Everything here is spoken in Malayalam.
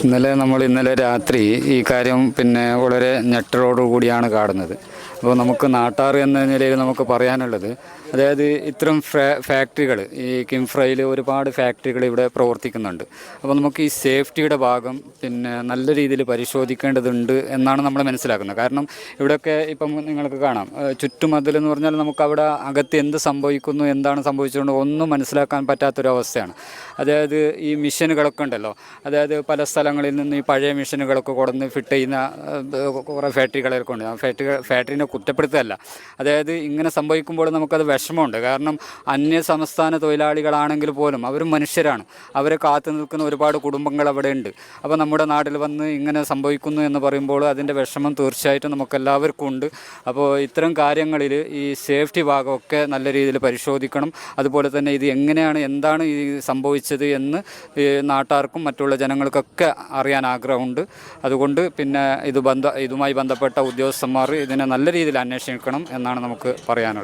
ഇന്നലെ നമ്മൾ ഇന്നലെ രാത്രി ഈ കാര്യം പിന്നെ വളരെ ഞെട്ടലോടു കൂടിയാണ് കാണുന്നത്. അപ്പോൾ നമുക്ക് നാട്ടാർ എന്ന നിലയിൽ നമുക്ക് പറയാനുള്ളത് അതായത് ഇത്തരം ഫാക്ടറികൾ ഈ കിംഫ്രയിൽ ഒരുപാട് ഫാക്ടറികൾ ഇവിടെ പ്രവർത്തിക്കുന്നുണ്ട്. അപ്പോൾ നമുക്ക് ഈ സേഫ്റ്റിയുടെ ഭാഗം പിന്നെ നല്ല രീതിയിൽ പരിശോധിക്കേണ്ടതുണ്ട് എന്നാണ് നമ്മൾ മനസ്സിലാക്കുന്നത്. കാരണം ഇവിടെയൊക്കെ ഇപ്പം നിങ്ങൾക്ക് കാണാം ചുറ്റുമതിൽ എന്ന് പറഞ്ഞാൽ നമുക്ക് അവിടെ അകത്ത് എന്ത് സംഭവിക്കുന്നു എന്താണ് സംഭവിച്ചുകൊണ്ട് ഒന്നും മനസ്സിലാക്കാൻ പറ്റാത്തൊരവസ്ഥയാണ്. അതായത് ഈ മിഷനുകളൊക്കെ ഉണ്ടല്ലോ അതായത് പല സ്ഥലങ്ങളിൽ നിന്ന് ഈ പഴയ മെഷീനുകളൊക്കെ കൊടുന്ന് ഫിറ്റ് ചെയ്യുന്ന കുറേ ഫാക്ടറികളൊക്കെ ഉണ്ട്. ഫാക്ടറി ഫാക്ടറിനെ കുറ്റപ്പെടുത്തുകയല്ല. അതായത് ഇങ്ങനെ സംഭവിക്കുമ്പോൾ നമുക്കത് വിഷമമുണ്ട്. കാരണം അന്യ സംസ്ഥാന തൊഴിലാളികളാണെങ്കിൽ പോലും അവർ മനുഷ്യരാണ്. അവരെ കാത്തു നിൽക്കുന്ന ഒരുപാട് കുടുംബങ്ങൾ അവിടെ ഉണ്ട്. അപ്പോൾ നമ്മുടെ നാട്ടിൽ വന്ന് ഇങ്ങനെ സംഭവിക്കുന്നു എന്ന് പറയുമ്പോൾ അതിന്റെ വിഷമം തീർച്ചയായിട്ടും നമുക്കെല്ലാവർക്കും ഉണ്ട്. അപ്പോൾ ഇത്തരം കാര്യങ്ങളിൽ ഈ സേഫ്റ്റി ഭാഗമൊക്കെ നല്ല രീതിയിൽ പരിശോധിക്കണം. അതുപോലെ തന്നെ ഇത് എങ്ങനെയാണ് എന്താണ് ഈ സംഭവിച്ചത് എന്ന് നാട്ടാർക്കും മറ്റുള്ള ജനങ്ങൾക്കൊക്കെ അറിയാൻ ആഗ്രഹമുണ്ട്. അതുകൊണ്ട് പിന്നെ ഇത് ബന്ധ ഇതുമായി ബന്ധപ്പെട്ട ഉദ്യോഗസ്ഥന്മാർ ഇതിനെ നല്ല രീതിയിൽ അന്വേഷിക്കണം എന്നാണ് നമുക്ക് പറയാനുള്ളത്.